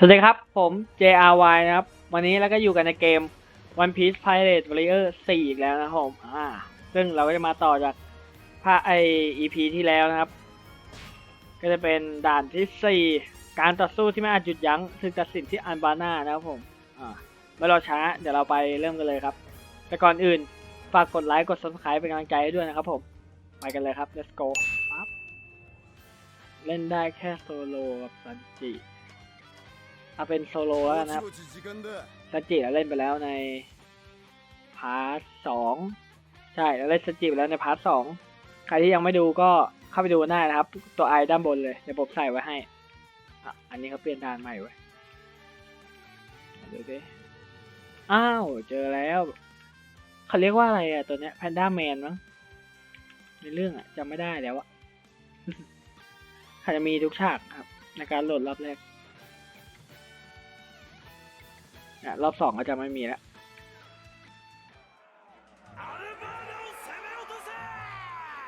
สวัสดีครับ ผม JRY นะครับ วันนี้แล้วก็อยู่กันในเกม One Piece Pirate Warrior 4 อีกแล้วนะครับผมอ่า ซึ่งเราก็จะมาต่อจากภาคไอ EP ที่แล้วนะครับ ก็จะเป็นด่านที่ 4 การต่อสู้ที่ไม่อาจหยุดยั้งซึ่งตัดสินที่อันบาน่านะครับผม อ่าไม่รอช้า เดี๋ยวเราไปเริ่มกันเลยครับ แต่ก่อนอื่น ฝากกดไลค์ กด subscribe เป็นกำลังใจให้ด้วยนะครับผม ไปกันเลยครับ let's go ปั๊บเล่นได้แค่โซโลกับซันจิ เอาเป็นโซโลแล้วนะครับสจิเราเล่นไปแล้วในพาร์ทสองใช่เราเล่นสจิไปแล้วในพาร์ทสองใครที่ยังไม่ดูก็เข้าไปดูได้นะครับ ตัวไอด้านบนเลยเดี๋ยวผมใส่ไว้ให้อะอันนี้เขาเปลี่ยนด่านใหม่ไว้ดูดิอ้าวเจอแล้วเขาเรียกว่าอะไรอะตัวเนี้ยแพนด้าแมนมั้งในเรื่องอะจำไม่ได้แล้วอะอาจจะมีทุกฉากครับ ในการโหลดรอบแรก รอบสองก็จะไม่มีแล้ว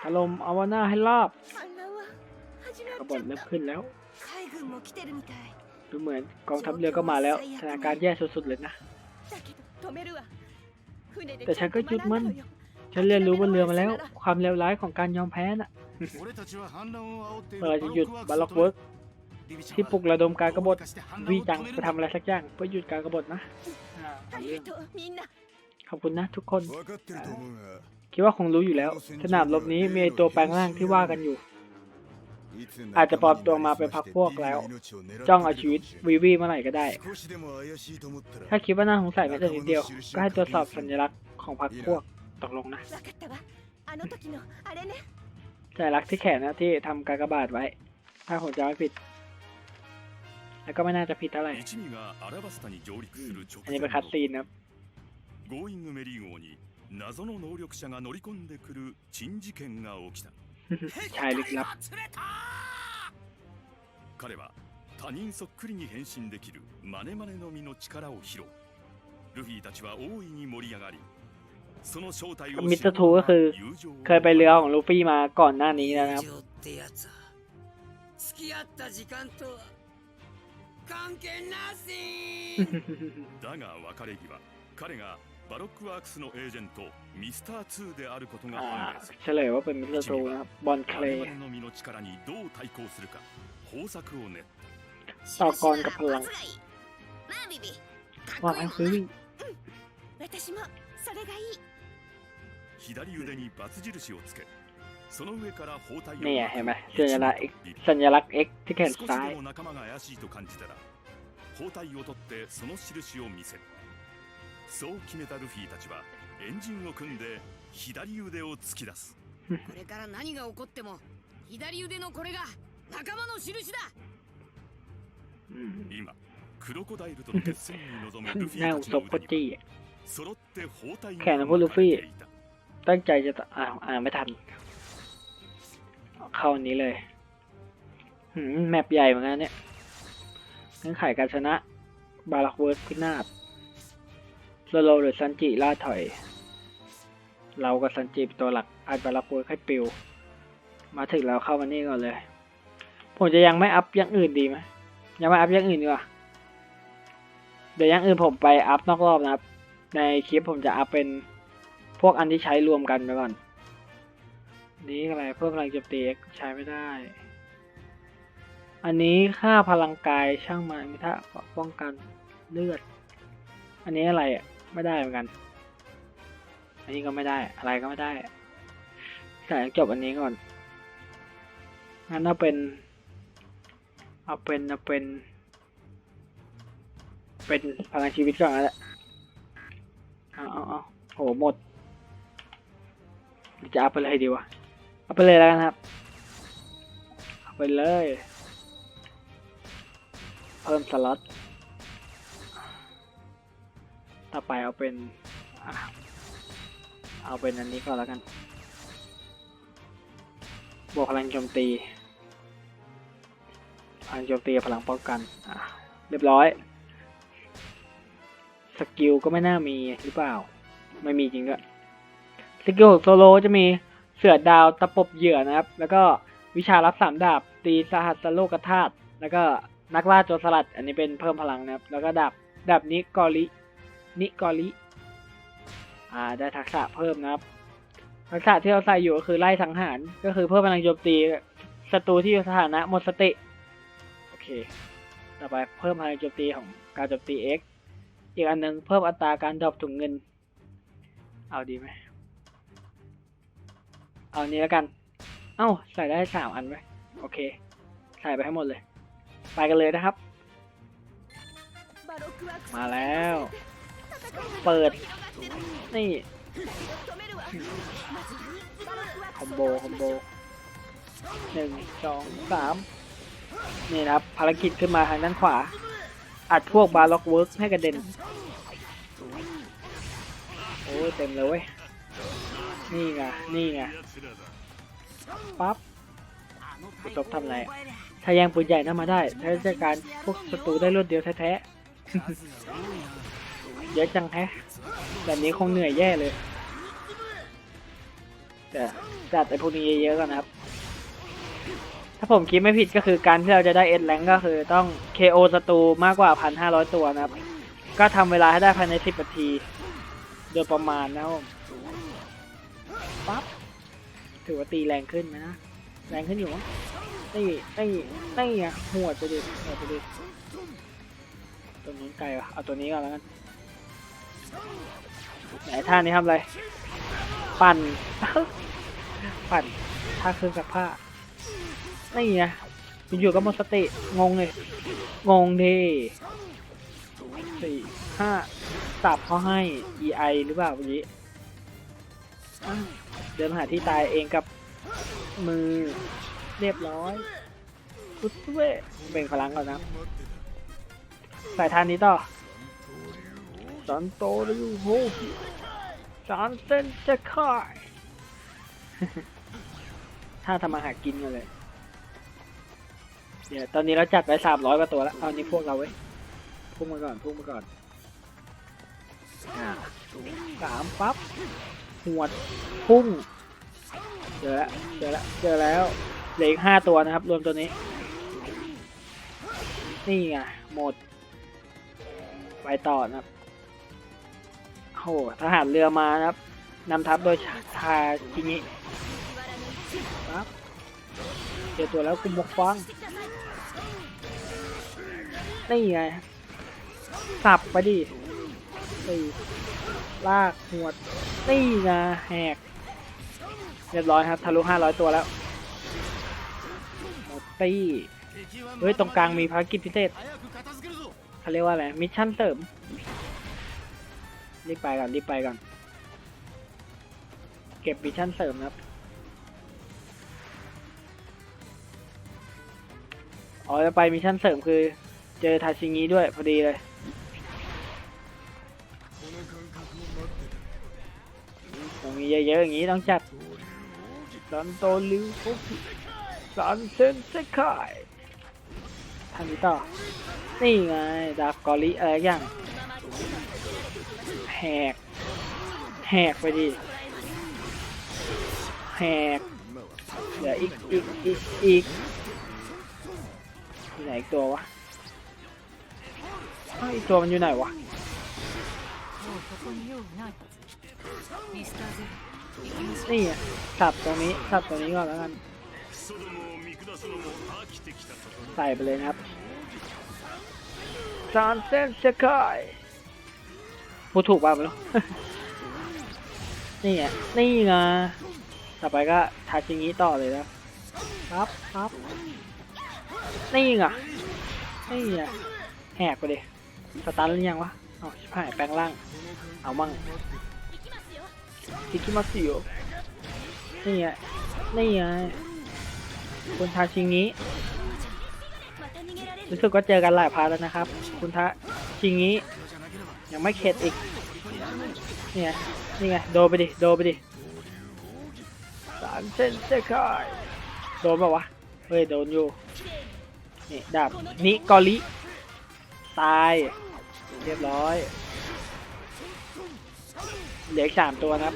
ถล่มอวาน่าให้รอบกบฏเริ่มขึ้นแล้ว ดูเหมือนกองทัพเรือก็มาแล้วสถานการณ์แย่สุดๆเลยนะ แต่ฉันก็จุดมันฉันเรียนรู้บนเรือมาแล้ว ความเลวร้ายของการยอมแพ้น่ะเราจะหยุดบาล็อกเวิร์ก ที่ปลุกระดมการกรบฏวีจังไปทำอะไรสักอย่างเพื่อหยุดการกรบฏนะขอบคุณนะทุกคน คิดว่าคงรู้อยู่แล้ว สนามรบนี้มีตัวแปลงร่างที่ว่ากันอยู่ อาจจะปลอมตัวมาไปพักพวกแล้ว จ้องเอาชีวิตวีวีเมื่อไหร่ก็ได้ ถ้าคิดว่าน่าสงสัยแม้แต่นิดเดียว ก็ให้ตรวจสอบสัญลักษณ์ของพักพวกตกลงนะใจรักที่แขนนะที่ทำการกระบาดไว้ ถ้าผมจำไม่ผิด แล้วก็ไม่น่าจะผิดเท่าไหร่ 一味がアラバスタに上陸する直 อันนี้ 前 เป็นคัดซีนนะครับ ゴーイングメリー号に謎の能力者が乗り込んでくる珍事件が起きた ชายลึกลับ 彼は他人そっくりに変身できるマネマネの実の力を披露ルフィたちは大いに盛り上がりその正体を มิสเตอร์ทูก็คือ 友情を เคยไปเรือของลูฟี่มาก่อนหน้านี้แล้วนะครับ 友情ってやつは付き合った時間とは 関係なしだが別れ際彼がバロックワークスのエージェントミスター2であることが อ่า 判明する เฉลยว่าเป็นมิสเตอร์ทูนะครับ บอลเคล 我 ย์ 々の身の力にどう対抗するか方策を練った ต่อกรกับพลัง まあビビか ว่า っこ ไง いい คือ もんな私もそれがいい左腕にバツ印をつけその上から包帯を นี่ไง 巻く เห็นไหมสัญลักษณ์ X สัญลักษณ์ X ที่แขน 少し ซ้าย でも仲間が怪しいと感じたら包帯を取ってその印を見せるそう決めたルフィたちはエンジンを組んで左腕を突き出すこれから何が起こっても左腕のこれが仲間の印だ อืม 今クロコダイルとの決戦に臨むルフ หน้า ィ อุ たち ศ の บโค 腕に จี้ は揃って包帯 แขนของพวกลูฟี่ ตั้งใจจะตอ่านอ่านไม่ทัน เข้าอันนี้เลยหืมแมปใหญ่เหมือนกันเนี่ยเงื่อนไขการชนะ บาลักเวิร์ดพินาศโซโลหรือซันจิล่าถอย เรากับซันจิเป็นตัวหลักอาจบาลักเวิร์ดให้ปิว มาถึงเราเข้ามานี่ก่อนเลย ผมจะยังไม่อัพอย่างอื่นดีไหมยังไม่อัพอย่างอื่นดีกว่าเดี๋ยวอย่างอื่นผมไปอัพนอกรอบนะครับ ในคลิปผมจะอัพเป็นพวกอันที่ใช้รวมกันไปก่อน นี้อะไรเพิ่มพลังโจมตีใช้ไม่ได้ อันนี้ค่าพลังกายช่างมันมิถ้าป้องกันเลือด อันนี้อะไรอะไม่ได้เหมือนกัน อันนี้ก็ไม่ได้อะไรก็ไม่ได้แต่จบอันนี้ก่อนงั้นเอาเป็น เอาเป็นเอาเป็น เป็นพลังชีวิตก่อนแล้วเอาเอาเอาโหหมดจะเอาไปเลยดีวะ เอาไปเลยแล้วกันครับ เอาไปเลย เพิ่มสล็อต ต่อไปเอาเป็น เอาเป็นอันนี้ก่อนแล้วกัน บวกพลังโจมตี พลังโจมตีพลังป้องกัน เรียบร้อย สกิลก็ไม่น่ามีหรือเปล่า ไม่มีจริงด้วย สกิลของโซโลจะมี เสือดาวตะปบเหยื่อนะครับ แล้วก็วิชารับสามดาบ ตีสหัสโลกธาตุแล้วก็นักล่าโจรสลัด อันนี้เป็นเพิ่มพลังนะครับ แล้วก็ดาบดาบนิกอรินิกอริอ่าได้ทักษะเพิ่มนะครับ ทักษะที่เราใส่อยู่ก็คือไล่สังหาร ก็คือเพิ่มพลังโจมตีศัตรูที่อยู่สถานะหมดสติโอเค ต่อไปเพิ่มพลังโจมตีของการโจมตี X อีกอันหนึงเพิ่มอัตราการดรอปถุงเงิน เอาดีไหม เอานี้แล้วกัน เอ้าใส่ได้สามอันไหมโอเค ใส่ไปให้หมดเลย ไปกันเลยนะครับ มาแล้ว เปิด นี่คอมโบคอมโบหนึ่งสองสามนี่นะครับ ภารกิจขึ้นมาทางด้านขวา อัดพวกบาร์ล็อกเวิร์กให้กระเด็น โอ้เต็มเลยเว้ย นี่ไง นี่ไง ปั๊บผู้ตบทำไรถ้ายังปืนใหญ่น่ามาได้ใช้จัการพวกศัตรูได้รวดเดียวแท้ๆ เยอะจังแฮะ แบบนี้คงเหนื่อยแย่เลย แต่จัดไอ้พวกนี้เยอะๆก่อนนะครับ ถ้าผมคิดไม่ผิดก็คือการที่เราจะได้เอ็ดแรงก็คือต้อง KO ศัตรูมากกว่า 1,500 ตัวนะครับ ก็ทำเวลาให้ได้ภายใน 10 นาที โดยประมาณนะครับ ปั๊บถือว่าตีแรงขึ้นนะแรงขึ้นอยู่มั้งนี่นี่นี่อะหัวดไปดิหัวดไปดิตัวนู้นไกลวะเอาตัวนี้ก่อนแล้วกันไหนท่านี้ทำอะไร ปั่น ปั่นท่าเครื่องซักผ้านี่ไงอยู่ก็หมดสติงงเลย งงดิสี่ห้าสับเขาให้ EI หรือเปล่าเมื่อกี้ เดินมาหาที่ตายเองกับมือเรียบร้อยกุดเวยเบ่งพลังก่อนนะใส่ทานนี้ต่อสันโตริวโฮสานเซนจะคายถ้าทำมาหากินกันเลย เดี๋ยวตอนนี้เราจัดไปสามร้อยกว่าตัวแล้ว เอานี้พวกเราไว้พุ่งมาก่อนพุ่งมาก่อนอ่าสามปั๊บ หวด พุ่ง เจอแล้ว เจอแล้ว เจอแล้ว เหลืออีกห้าตัวนะครับ รวมตัวนี้ นี่ไง หมด ไปต่อนะครับ โอ้โหทหารเรือมานะครับ นำทัพโดยชาทาชิงิครับเจอตัวแล้วกุมบกฟัง นี่ไง สับไปดิตีลาก หวด นี่ไงแหก เรียบร้อยครับทะลุห้าร้อยตัวแล้วตี้เฮ้ย ตรงกลางมีภารกิจพิเศษเขาเรียกว่าอะไร มิชชั่นเสริม รีบไปก่อน รีบไปก่อน เก็บมิชชั่นเสริมครับ อ๋อ จะไปมิชชั่นเสริมคือ เจอทาชิงิด้วยพอดีเลย มีเยอะๆอย่างนี้ต้องจัดซันโตลิวฟุกซันเซนเซคายทำนี้ต่อ นี่ไงดาบกอลิอะไรอย่างแหก แหกไปดิ แหก เหลืออีกอีกอีกอีกไหนตัววะอีกตัวมันอยู่ไหนวะ นี่อะสับตรงนี้สับตรงนี้ก่อนแล้วกันใส่ไปเลยครับซานเซนเซคายพูดถูกป่ะไม่รู้นี่อะนี่ไงต่อไปก็ทักอย่างนี้ต่อเลยนะครับครับนี่ไงนี่อะแหกไปเลยสตาร์ทหรือยังวะอ๋อาชิบหายแปลงร่าง เอามั่ง คิคิมาสิโอนี่ไงนี่ไงคุณทาชิงนี้ รู้สึกว่าเจอกันหลายพาร์แล้วนะครับ คุณทาชิงนี้ ยังไม่เข็ดอีกนี่ไงนี่ไงโดไปดิโดไปดิสามเส้นเซคายโดนปะวะเฮ้ยโดนอยู่นี่ดาบนิกอลิตายเรียบร้อย เหลือกสามตัวนะ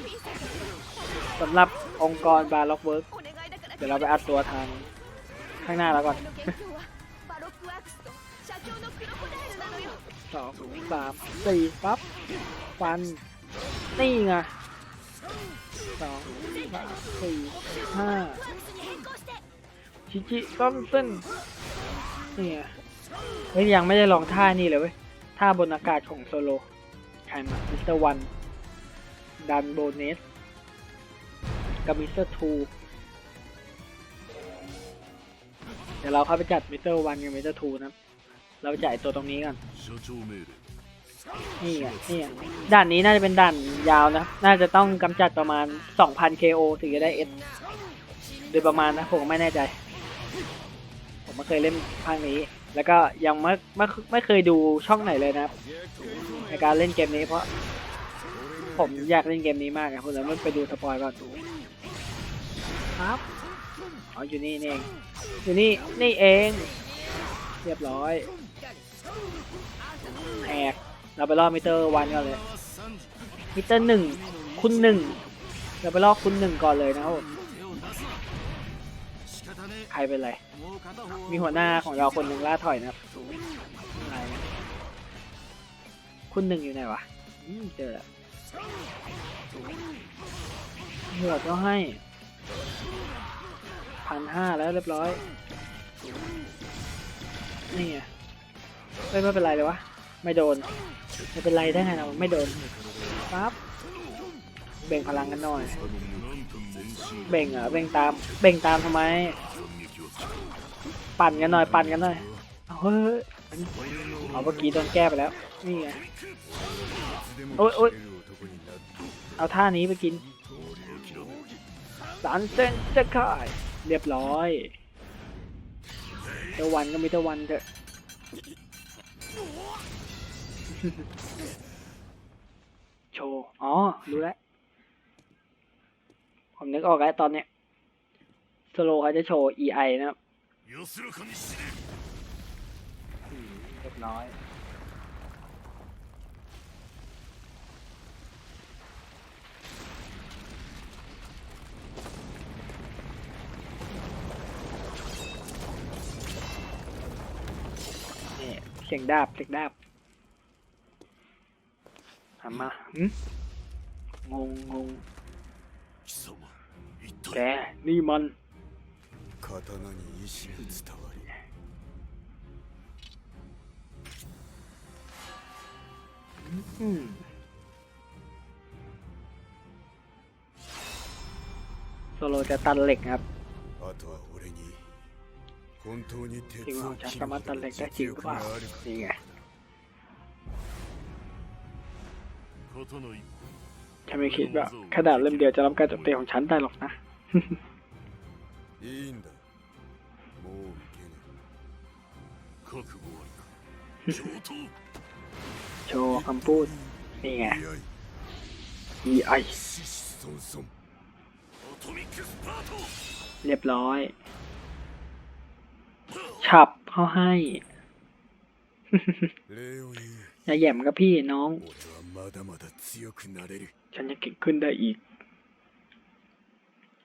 สำหรับองค์กรบาร์ล็อกเวิร์กเดี๋ยวเราไปอัดตัวทางข้างหน้าแล้วก่อนสองสามสี่ปั๊บฟันนี่ไงสองสามสี่ห้าชิจิต้มต้นเนี่ยเฮ้ยยังไม่ได้ลองท่านี่เลยเว้ยท่าบนอากาศของโซโลใครมามิสเตอร์วัน ดันโบเนสกับมิสเตอร์ทูเดี๋ยวเราเข้าไปจัดมิสเตอร์วันกับมิสเตอร์ทูนะเราไปจ่ายตัวตรงนี้ก่อนนี่อะนี่อะด่านนี้น่าจะเป็นด่านยาวนะ น่าจะต้องกำจัดประมาณ 2,000 KO ถึงจะได้เอสโดยประมาณนะ ผมไม่แน่ใจ ผมไม่เคยเล่นภาคนี้ แล้วก็ยังไม่ไม่ไม่เคยดูช่องไหนเลยนะในการเล่นเกมนี้เพราะ ผมอยากเล่นเกมนี้มากนะผมเลยไม่ไปดูสปอยก่อนครับอ๋ออยู่นี่นี่เองอยู่นี่นี่เอง เรียบร้อยแหกเราไปรอบมิเตอร์วันก่อนเลยมิเตอร์หนึ่งคุณหนึ่งเราไปลอกคุณหนึ่งก่อนเลยนะครับผมใครเป็นไร มีหัวหน้าของเราคนหนึ่งล่าถอยนะครับอะไรนะคุณหนึ่งอยู่ไหนวะอืมเจอแล้ว หัวดก็ให้พันห้าแล้วเรียบร้อย นี่ไงเฮ้ยไม่เป็นไรเลยวะ ไม่โดน ไม่เป็นไรได้ไงเราไม่โดนปั๊บเบ่งพลังกันหน่อย เบ่งเหรอเบ่งตาม เบ่งตามทำไม ปั่นกันหน่อย ปั่นกันหน่อยเอาเฮ้ยเอาเมื่อกี้โดนแก้ไปแล้ว นี่ไง โอ๊ยโอ๊ย เอาท่านี้ไปกินสารเส้นจะคายเรียบร้อยตะวันก็มีตะวันเถอะโชอ๋อ รู้แล้ว ผมนึกออกแล้วตอนเนี้ย สโลเขาจะโชว์ EI นะครับเรียบร้อย สียงดาบเสียงดาบหันมาหึงงงง 貴様一 แก 体 นี่มัน 刀に意志が伝わり อืมโซโลจะตันเหล็กนะครับ あとは俺に ทีมขอาฉันสามารถตัดเล็กได้จริงหรือเปล่านี่ไงฉันไม่คิดว่าขนาดเล่มเดียวจะรับการจับเตะของฉันได้หรอกนะโชว์คำพูด นี่ไงไอเรียบร้อย ขับเขาให้ อย่าแย่มกับพี่น้อง ฉันจะเก่งขึ้นได้อีก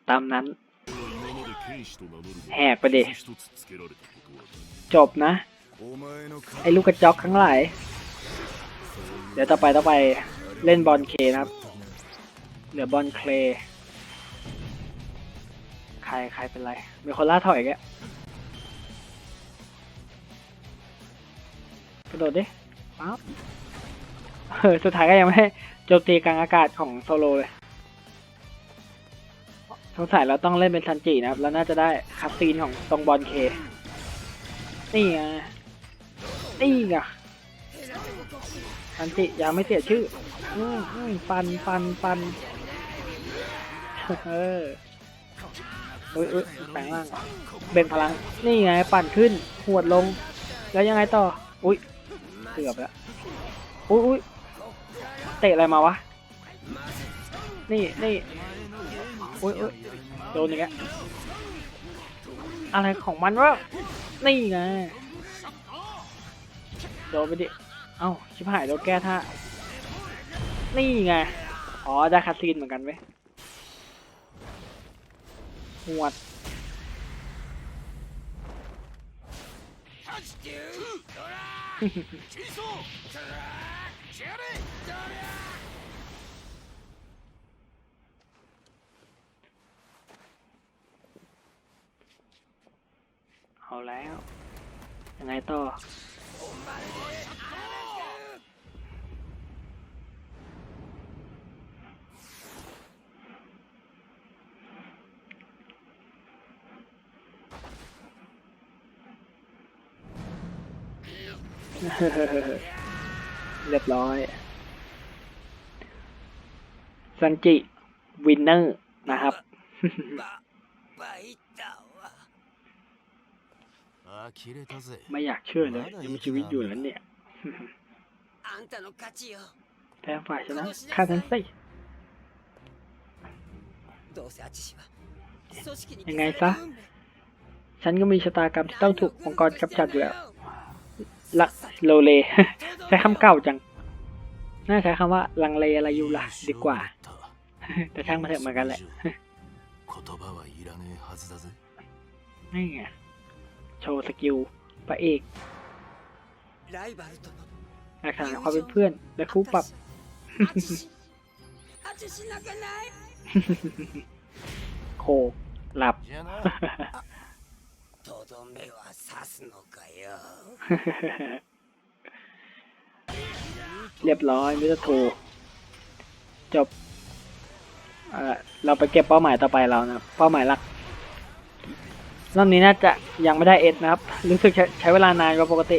ตามนั้น แหกไปเด็จบนะ ไอ้ลูกกระจอกข้างหลาย เดี๋ยวต่อไปต่อไปเล่นบอลเคนะครับ เหลือบอลเคลใครใครเป็นไรมีคนล่าถอยแก กระโดดดิปั๊บเออสุดท้ายก็ยังไม่โจมตีกลางอากาศของโซโลเลยสงสัยเราต้องเล่นเป็นซันจินะครับ แล้วน่าจะได้คัตซีนของตรงบอลเค นี่ไงนี่ไงซันจิยังไม่เสียชื่ออืมอืมฟันฟันฟันเอออุ้ยอุ้ยแปลงร่างเบ่งพลัง นี่ไงปั่นขึ้น หวดลง แล้วยังไงต่อ อุ้ย เกือบแล้วอุ้ยเตะอะไรมาวะ นี่นี่อุ้ยอุ้ยโดนอย่างเงี้ยอะไรของมันวะ นี่ไง โดนไปดิ เอ้า ชิบหายโดนแก้ท่า นี่ไง อ๋อ ได้คาซีนเหมือนกันไหมยหวด เอาแล้วยังไงต่อ เรียบร้อย ซันจิ วินเนอร์ นะครับไม่อยากเชื่อเลยยังมีชีวิตอยู่นั้นเนี่ยแพ้ฝ่ายชนะฆ่าทันสิยังไงซะ ฉันก็มีชะตากรรมที่ต้องถูกองค์กรกำจัดอยู่แล้ว ลักโลเล ใช้คำเก่าจัง น่าใช้คำว่าลังเลอะไรอยู่ล่ะดีกว่า แต่ช่างมาเถอะเหมือนกันแหละนี่ไงโชว์สกิลพระเอกหลักฐานความเป็นเพื่อนและคู่ปรับโคหลับ とどめは刺すのかよ เรียบร้อยมิสเตอร์ทูจบเอ่อเราไปเก็บเป้าหมายต่อไปเรานะครับ เป้าหมายหลักรอบนี้น่าจะยังไม่ได้เอสนะครับ รู้สึกใช้ใช้เวลานานกว่าปกติ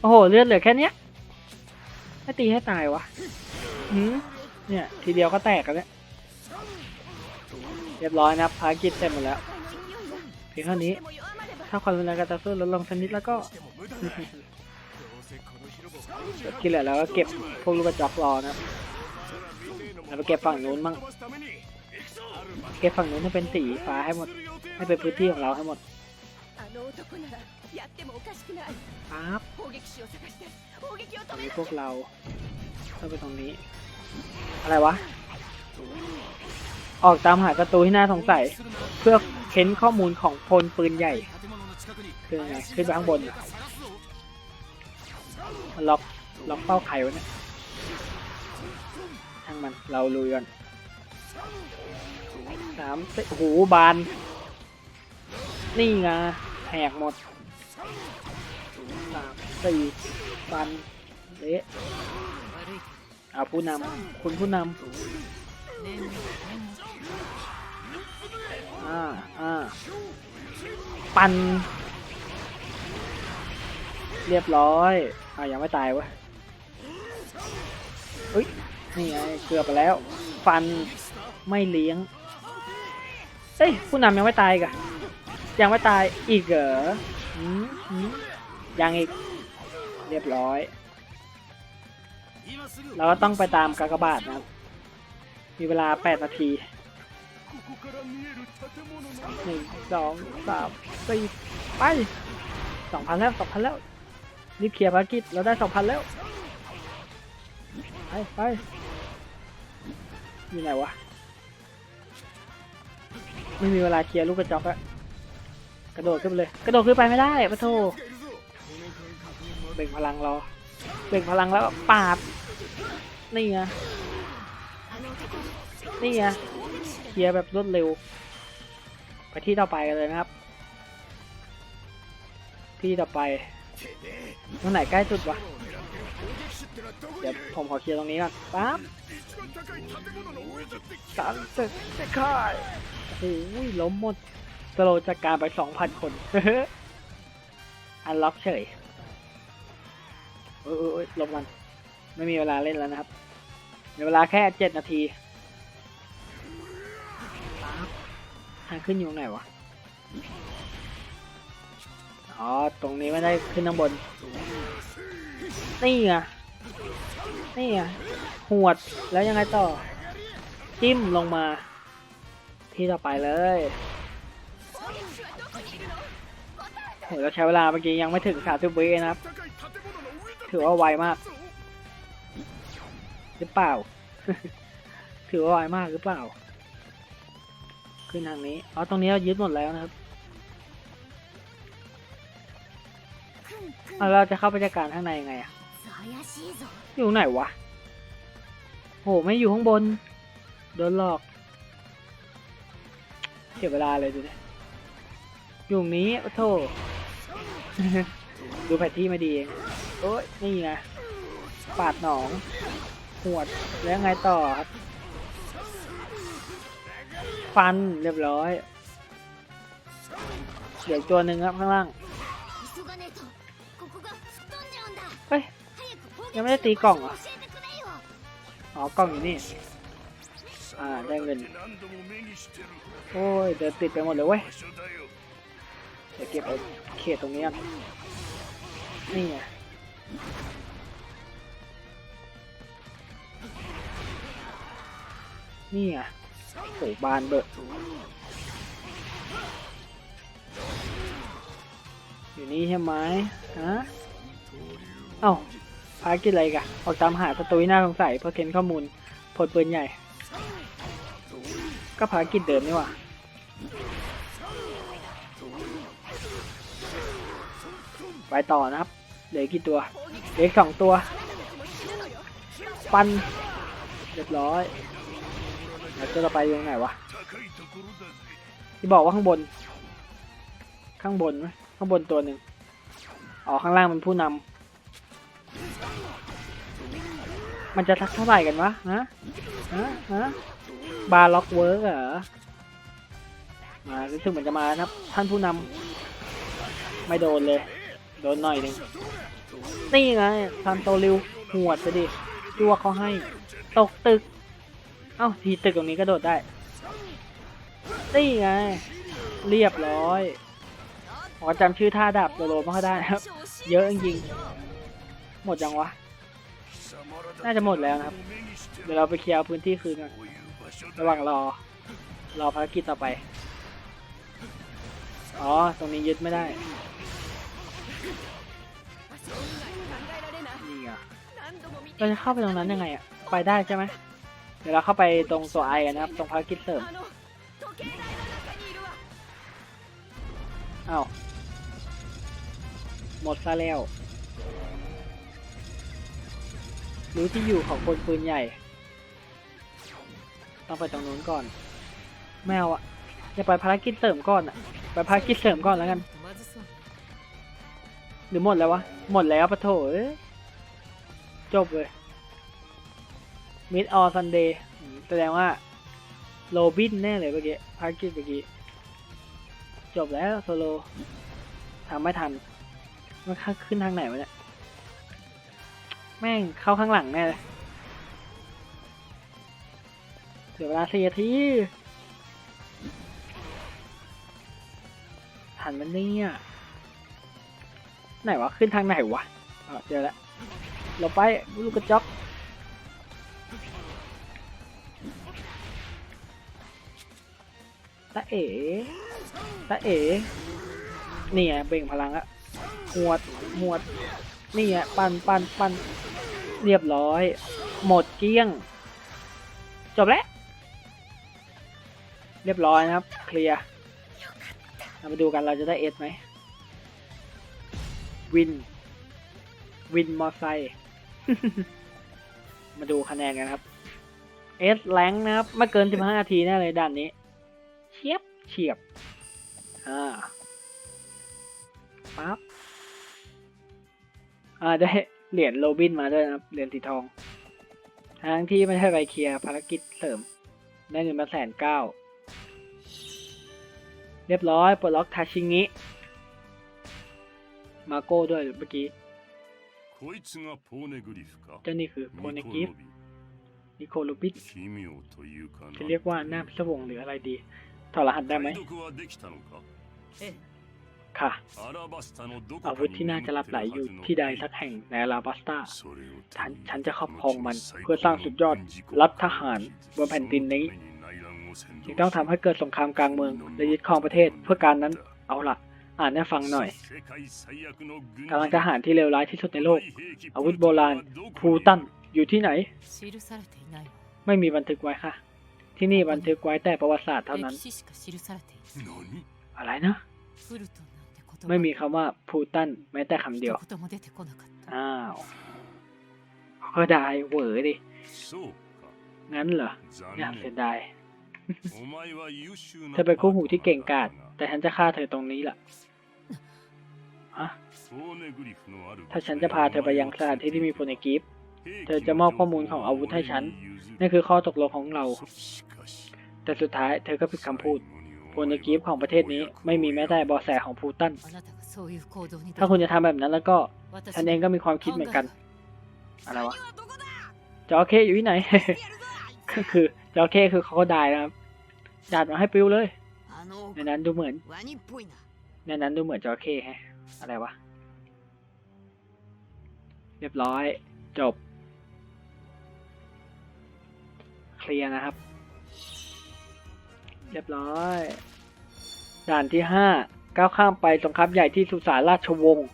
โอ้โห เลือดเหลือแค่เนี้ยไม่ตีให้ตายวะหืมเนี่ย ทีเดียวก็แตกแล้วเนี่ย เรียบร้อยนะครับภารกิจเสร็จหมดแล้ว เพี ยงเท่านี้ ถ้าความรุนแรงการต่อสู้ลดลงชนิดแล้วก็ที่เหลือเราก็เก็บพวกลูกกระจกรอนะแล้วไปเก็บฝั่งนู้นบ้างเก็บฝั่งนู้นให้เป็นสีฟ้าให้หมด ให้เป็นพื้นที่ของเราให้หมดปั๊บตรพวกเราเข้าไปตรงนี้ อะไรวะ ออกตามหาประตูที่น่าสงสัย เพื่อ เค้นข้อมูลของพลปืนใหญ่ คือไง ขึ้นไปข้างบนอะล็อกล็อกเป้าไขวะเนี่ยช่างมันเราลุยกันสามสี่โอ้โหบาน นี่ไงแหกหมดสามสี่บันเละเอาผู้นำคุณผู้นำ อ่าอ่าปัน เรียบร้อยอ่ายังไม่ตายวะเฮ้ย นี่ไงเกือบไปแล้ว ฟันไม่เลี้ยง เฮ้ย ผู้นำยังไม่ตายกะยังไม่ตายอีกเหรอยังอีก เรียบร้อย เราก็ต้องไปตามกากบาทนะ มีเวลา 8 นาที หนึ่งสองสามสี่ไปสองพันแล้วสองพันแล้วรีบเคลียร์ภารกิจเราได้สองพันแล้ว ไปไปอยู่ไหนวะ ไม่มีเวลาเคลียร์ลูกกระจอกอะกระโดดขึ้นเลย กระโดดขึ้นไปไม่ได้ปะโทเบ่งพลังรอเบ่งพลังแล้วปาดนี่ไงนี่ไง เคลียร์แบบรวดเร็ว ไปที่ต่อไปกันเลยนะครับ ที่ต่อไปตรงไหนใกล้สุดวะเดี๋ยวผมขอเคลียร์ตรงนี้ก่อนปั๊บสามสิบค่ายโอ้ยล้มหมดสโลจากการไปสองพันคน อันล็อกเฉยเออเออลบมัน ไม่มีเวลาเล่นแล้วนะครับมีเวลาแค่เจ็ดนาทีางขึ้นอยู่ตรงไหนวะ อ๋อ ตรงนี้ไม่ได้ขึ้นข้างบน นี่ไงนี่ไงหวด แล้วยังไงต่อ จิ้มลงมา ที่ต่อไปเลยโหเราใช้เวลาเมื่อกี้ยังไม่ถึงสามสิบวินะครับ ถือว่าไวมาก หรือเปล่า ถือว่าไวมากหรือเปล่า ขึ้นทางนี้อ๋อตรงนี้เรายึดหมดแล้วนะครับเราจะเข้าบรรยากาศข้างในยังไงอะอยู่ไหนวะโหไม่อยู่ข้างบน โดนหลอกเสียเวลาเลยดูเนี่อยู่นี้โอ้โษดูแผนที่ไม่ดีเองโอ้ยนี่นะปาดหนองหวดแล้วไงต่อครับ ฟันเรียบร้อย เดี๋ยวตัวหนึ่งครับข้างล่างเฮ้ยยังไม่ได้ตีกล่องอะอ๋อกล่องอยู่นี่ อ่าได้เงิน โอ้ยเดี๋ยวติดไปหมดเลยเว้ยเดี๋ยวเก็บเอาเขตตรงนี้กันนี่ไงนี่ไง โอ้บานเบิดอยู่นี่ใช่ไหมฮะเอ้าภารกิจอะไรกันออกตามหาศัตรูที่น่าสงสัยเพื่อเค้นข้อมูลผลปืนใหญ่ ก็ภารกิจเดิมนี่ว่าไปต่อนะครับ เหลือกี่ตัว เหลือสองตัว ปันเรียบร้อย จะวต่อไปยังไงวะที่บอกว่าข้างบน ข้างบนไหมข้างบนตัวหนึ่งอ๋อข้างล่างเป็นผู้นำมันจะทักเท่าไหร่กันวะฮะฮะฮะบาร์ล็อกเวิร์กเหรอมารู้สึกเหมือนจะมาครับ ท่านผู้นำไม่โดนเลย โดนหน่อยหนึ่งนี่ไงทำโตริวหัวดไปดิจั่วเขาให้ ตกตึก เอ้าทีตึกตรงนี้ก็โดดได้นี่ไง เรียบร้อยขอจำชื่อท่าดาบโดโรไม่ค่อยได้ครับ เยอะจริงหมดยังวะ น่าจะหมดแล้วนะครับ เดี๋ยวเราไปเคลียร์พื้นที่คืนกันระหว่างรอ รอภารกิจต่อไป อ๋อ ตรงนี้ยึดไม่ได้ นี่อะเราจะเข้าไปตรงนั้นยังไงอะ ไปได้ใช่ไหม เดี๋ยวเราเข้าไปตรงตัวไอกันนะครับ ตรงภารกิจเสริมเอ้าหมดซะแล้วรู้ที่อยู่ของคนปืนใหญ่ ต้องไปตรงนู้นก่อน แมวอะจะไปภารกิจเสริมก่อนอะไปภารกิจเสริมก่อนแล้วกัน หรือหมดแล้ววะ หมดแล้วปะโถจบเลย มิดออซันเดย์แสดงว่าโรบินแน่เลยเมื่อกี้ภารกิจเมื่อกี้ จบแล้วโซโลทำไม่ทัน มันข้าขึ้นทางไหนวะเนี่ย แม่งเข้าข้างหลังแน่เลยเสียเวลาสี่นาทีทันมันเนี่ยไหนวะ ขึ้นทางไหนวะเจอแล้วเราไปลูกกระจอก ตาเอ๋ตาเอ๋นี่ไงเบ่งพลังอะหวดหวด นี่ไงปันปันปันเรียบร้อย หมดเกลี้ยง จบแล้ว เรียบร้อยนะครับ เคลียร์เรามาดูกันเราจะได้เอสไหม วิน วินมอไซค์มาดูคะแนนกันครับเอสแรงนะครับไม่เกิน 15 นาทีแน่เลยด่านนี้ เจี๊ยบเฉียบอ่าปั๊บอ่าได้เหรียญโรบินมาด้วยนะเหรียญสีทองทางที่ไม่ใช่ไปเคลียร์ภารกิจเสริม ได้เงินมาแสนเก้าเรียบร้อยปลดล็อกทาชิงิมาโก้ด้วยเมื่อกี้เจ้านี่คือโพเนกิฟนิโคลูบิสจะเรียกว่าหน้าพิศวงหรืออะไรดี ถอดรหัสได้ไหมค่ะอาวุธที่น่าจะรับไหลอยู่ที่ใดสักแห่งในลาบัสตาฉันฉันจะครอบครองมันเพื่อสร้างสุดยอดรับทหารบนแผ่นดินนี้จึงต้องทำให้เกิดสงครามกลางเมืองและยึดครองประเทศเพื่อการนั้นเอาละอ่านให้ฟังหน่อยกำลังทหารที่เลวร้ายที่สุดในโลก อาวุธโบราณพูตันอยู่ที่ไหน ไม่มีบันทึกไว้ค่ะ ที่นี่บันทึกไว้แต่ประวัติศาสตร์เท่านั้น อะไรนะ ไม่มีคำว่าพูตันแม้แต่คำเดียว อ้าว ก็ได้เวอร์ดิ งั้นเหรอน่าเสียดายเธอเป็นคู่หูที่เก่งกาจแต่ฉันจะฆ่าเธอตรงนี้ล่ะถ้าฉันจะพาเธอไปยังสถานที่ที่มีโพเนกิฟ เธอจะมอบข้อมูลของอาวุธให้ฉัน นั่นคือข้อตกลงของเรา แต่สุดท้ายเธอก็ผิดคำพูดโพลกิฟของประเทศนี้ไม่มีแม้แต่บอแสของพูตัน ถ้าคุณจะทำแบบนั้นแล้วก็ ฉันเองก็มีความคิดเหมือนกัน อะไรวะ จอเคอยู่ที่ไหน ก็คือจอเคคือเขาก็ได้นะครับจัดมาให้ปิวเลย ในนั้นดูเหมือน ในนั้นดูเหมือนจอเคฮะ อะไรวะ เรียบร้อย จบ เคลียร์นะครับ เรียบร้อย ด่านที่ห้าก้าวข้ามไปสงครามใหญ่ที่สุสานราชวงศ์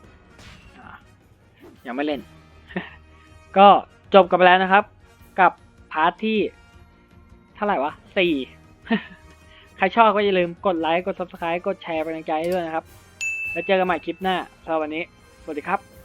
ยังไม่เล่น ก็จบกันไปแล้วนะครับ กับพาร์ทที่เท่าไหร่วะสี่ใครชอบก็อย่าลืมกดไลค์ กด subscribe กดแชร์เป็นกำลังใจให้ด้วยนะครับ แล้วเจอกันใหม่คลิปหน้าสำหรับวันนี้ สวัสดีครับ